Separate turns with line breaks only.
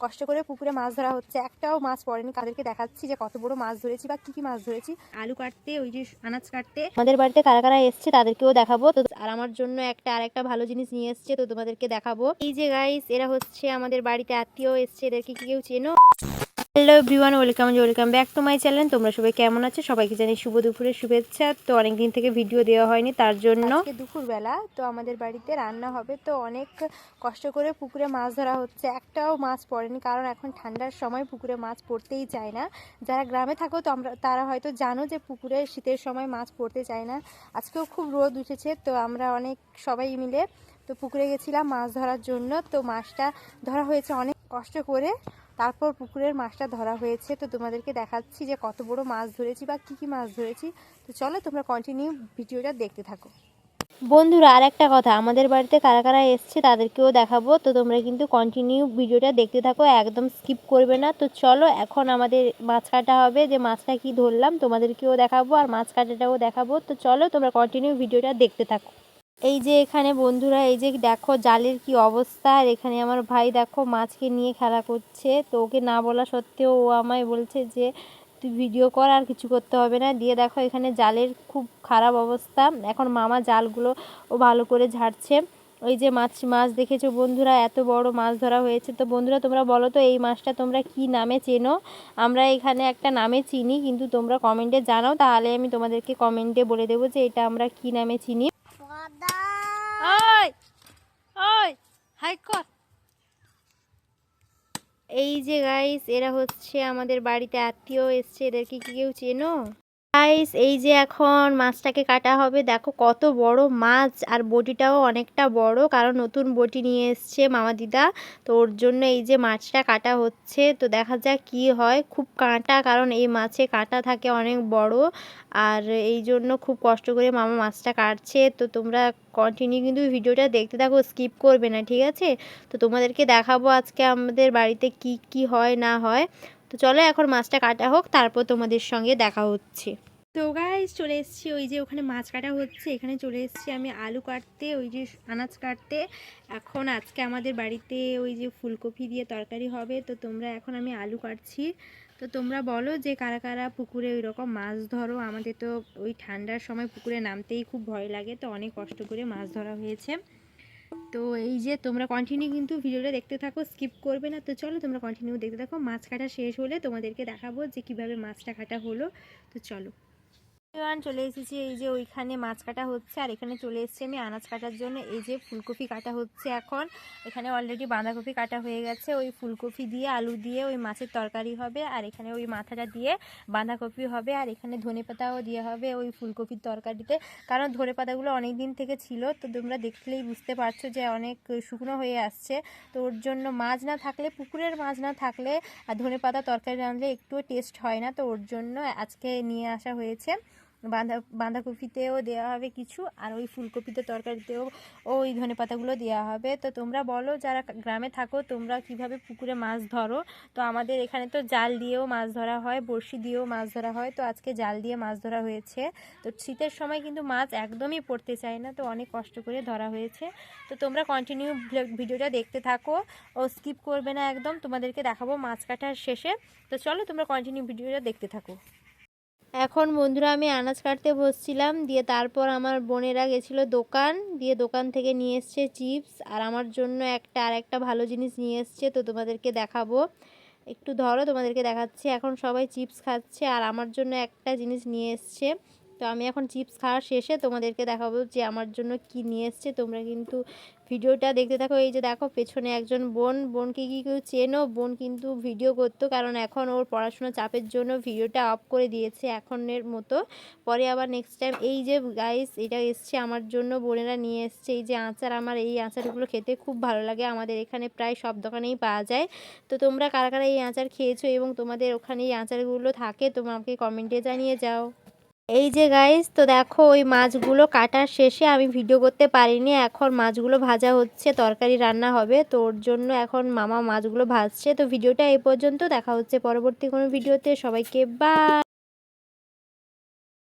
কষ্ট করে পুকুরে মাছ ধরা হচ্ছে। একটাও মাছ পড়েনি। তাদেরকে দেখাচ্ছি যে কত বড় মাছ ধরেছি বা কি কি মাছ ধরেছি। আলু কাটতে ওই যে আনাজ কাটতে। আমাদের বাড়িতে কারা কারা এসছে তাদেরকেও দেখাবো। তো আর আমার জন্য একটা আর একটা ভালো জিনিস নিয়ে এসছে তো তোমাদেরকে দেখাবো। এই যে গাইস এরা হচ্ছে আমাদের বাড়িতে আত্মীয় এসছে। এদেরকে কি কেউ চেনো? Hello everyone welcome welcome back to my channel তোমরা সবাই কেমন আছো? সবাইকে জানি শুভ দুপুরের শুভেচ্ছা। তো অনেক দিন থেকে ভিডিও দেওয়া হয়নি, তার জন্য দুপুরবেলা, তো আমাদের বাড়িতে রান্না হবে। তো অনেক কষ্ট করে পুকুরে মাছ ধরা হচ্ছে। একটাও মাছ পড়েনি, কারণ এখন ঠান্ডার সময় পুকুরে মাছ পড়তেই চায় না। যারা গ্রামে থাকো, তো আমরা তারা হয়তো জানো যে পুকুরে শীতের সময় মাছ পড়তে চায় না। আজকেও খুব রোদ উঠেছে, তো আমরা অনেক সবাই মিলে তো পুকুরে গেছিলাম মাছ ধরার জন্য। তো মাছটা ধরা হয়েছে অনেক কষ্ট করে তারপর পুকুরের মাছটা ধরা হয়েছে। তো তোমাদেরকে দেখাচ্ছি যে কত বড় মাছ ধরেছি বা কি কি মাছ ধরেছি। তো চলো তোমরা কন্টিনিউ ভিডিওটা দেখতে থাকো। বন্ধুরা আর একটা কথা, আমাদের বাড়িতে কারা কারা এসছে তাদেরকেও দেখাবো। তো তোমরা কিন্তু কন্টিনিউ ভিডিওটা দেখতে থাকো, একদম স্কিপ করবে না। তো চলো, এখন আমাদের মাছ কাটা হবে, যে মাছটা কি ধরলাম তোমাদেরকেও দেখাবো আর মাছ কাটাটাও দেখাবো। তো চলো, তোমরা কন্টিনিউ ভিডিওটা দেখতে থাকো। এই যে এখানে বন্ধুরা, এই যে দেখো জালের কি অবস্থা, আর এখানে আমার ভাই দেখো মাছকে নিয়ে খেলা করছে। তো ওকে না বলা সত্ত্বেও ও আমায় বলছে যে, তুই ভিডিও কর, আর কিছু করতে হবে না। দিয়ে দেখো এখানে জালের খুব খারাপ অবস্থা। এখন মামা জালগুলো ও ভালো করে ঝাড়ছে। ওই যে মাছ মাছ দেখেছ বন্ধুরা, এত বড় মাছ ধরা হয়েছে। তো বন্ধুরা, তোমরা বলো তো, এই মাছটা তোমরা কি নামে চেনো? আমরা এখানে একটা নামে চিনি, কিন্তু তোমরা কমেন্টে জানাও। তাহলে আমি তোমাদেরকে কমেন্টে বলে দেবো যে, এটা আমরা কি নামে চিনি ওই ওই হাই, কর। এই যে গাইস এরা হচ্ছে আমাদের বাড়িতে আত্মীয় এসছে, এদেরকে কি কেউ চেনো? গাইস এই যে এখন মাছটাকে কাটা হবে, দেখো কত বড় মাছ, আর বটিটাও অনেকটা বড়, কারণ নতুন বটি নিয়ে এসছে মামা দিদা, তো ওর জন্য এই যে মাছটা কাটা হচ্ছে, তো দেখা যাক কি হয়, খুব কাঁটা, কারণ এই মাছে কাঁটা থাকে অনেক বড়, আর এই জন্য খুব কষ্ট করে মামা মাছটা কাটছে, তো তোমরা কন্টিনিউ কিন্তু ভিডিওটা দেখতে থাকো স্কিপ করবে না, ঠিক আছে? তো তোমাদেরকে দেখাবো আজকে আমাদের বাড়িতে কি কি হয়, না হয় তো চলো এখন মাছটা কাটা হোক, তারপর তোমাদের সঙ্গে দেখা হচ্ছে। তো গাইজ চলে এসেছি ওই যে ওখানে মাছ কাটা হচ্ছে, এখানে চলে এসেছি আমি আলু কাটতে, ওই যে আনাজ কাটতে। এখন আজকে আমাদের বাড়িতে ওই যে ফুলকপি দিয়ে তরকারি হবে, তো তোমরা এখন আমি আলু কাটছি। তো তোমরা বলো যে কারা কারা পুকুরে ওই রকম মাছ ধরো, আমাদের তো ওই ঠান্ডার সময় পুকুরে নামতেই খুব ভয় লাগে, তো অনেক কষ্ট করে মাছ ধরা হয়েছে। তো এই যে তোমরা কন্টিনিউ কিন্তু ভিডিওটা দেখতে থাকো স্কিপ করবে না। তো চলো তোমরা কন্টিনিউ দেখতে থাকো। মাছ কাটা শেষ হলে তোমাদেরকে দেখাবো যে কীভাবে মাছটা কাটা হলো। তো চলো। এবার চলে এসেছি এই যে ওইখানে মাছ কাটা হচ্ছে, আর এখানে চলে এসেছি আমি আনাজ কাটার জন্য। এই যে ফুলকপি কাটা হচ্ছে এখন। এখানে অলরেডি বাঁধাকপি কাটা হয়ে গেছে। ওই ফুলকপি দিয়ে, আলু দিয়ে ওই মাছের তরকারি হবে, আর এখানে ওই মাথাটা দিয়ে বাঁধাকপি হবে, আর এখানে ধনে পাতাও দিয়ে হবে ওই ফুলকপির তরকারিতে। কারণ ধনে পাতাগুলো অনেক দিন থেকে ছিল, তো তোমরা দেখলেই বুঝতে পারছ যে অনেক শুকনো হয়ে আসছে। তো ওর জন্য মাছ না থাকলে, পুকুরের মাছ না থাকলে আর ধনে পাতা তরকারি রাঁধলে একটুও টেস্ট হয় না। তো ওর জন্য আজকে নিয়ে আসা হয়েছে। বাঁধা, বাঁধাকপিতেও দেওয়া হবে কিছু, আর ওই ফুলকপিতে তরকারিতেও ওই ধনে পাতাগুলো দেওয়া হবে। তো তোমরা বলো, যারা গ্রামে থাকো, তোমরা কীভাবে পুকুরে মাছ ধরো? তো আমাদের এখানে তো জাল দিয়েও মাছ ধরা হয়, বড়শি দিয়েও মাছ ধরা হয়। তো আজকে জাল দিয়ে মাছ ধরা হয়েছে। তো শীতের সময় কিন্তু মাছ একদমই পড়তে চায় না, তো অনেক কষ্ট করে ধরা হয়েছে। তো তোমরা কন্টিনিউ ভিডিওটা দেখতে থাকো। ও স্কিপ করবে না একদম, তোমাদেরকে দেখাবো মাছ কাটার শেষে। তো চলো, তোমরা কন্টিনিউ ভিডিওটা দেখতে থাকো। এখন বন্ধুরা আমি আনাজ কাটতে বসছিলাম, দিয়ে তারপর আমার বোনেরা গেছিল দোকান, দিয়ে দোকান থেকে নিয়ে এসছে চিপস, আর আমার জন্য একটা আর একটা ভালো জিনিস নিয়ে এসছে, তো তোমাদেরকে দেখাবো। একটু ধরো, তোমাদেরকে দেখাচ্ছি, এখন সবাই চিপস খাচ্ছে, আর আমার জন্য একটা জিনিস নিয়ে এসছে। তো আমি এখন চিপস খাওয়ার শেষে তোমাদেরকে দেখাবো যে আমার জন্য কি নিয়ে এসছে। তোমরা কিন্তু ভিডিওটা দেখতে থাকো। এই যে দেখো, পেছনে একজন বোন, বোনকে কি কেউ চেনো? বোন কিন্তু ভিডিও করতো, কারণ এখন ওর পড়াশোনা চাপের জন্য ভিডিওটা অফ করে দিয়েছে এখনের মতো। পরে আবার নেক্সট টাইম এই যে গাইস এটা এসছে আমার জন্য, বোনেরা নিয়ে এসছে। এই যে আচার, আমার এই আচারগুলো খেতে খুব ভালো লাগে। আমাদের এখানে প্রায় সব দোকানেই পাওয়া যায়। তো তোমরা কারা কারা এই আচার খেয়েছো এবং তোমাদের ওখানে এই আচারগুলো থাকে, তোমাকে কমেন্টে জানিয়ে যাও। এই যে গাইস তো দেখো ওই মাছগুলো কাটার শেষে আমি ভিডিও করতে পারিনি। এখন মাছগুলো ভাজা হচ্ছে, তরকারি রান্না হবে, তো ওর জন্য এখন মামা মাছগুলো ভাজছে। তো ভিডিওটা এই পর্যন্ত, দেখা হচ্ছে পরবর্তী কোনো ভিডিওতে সবাইকে বা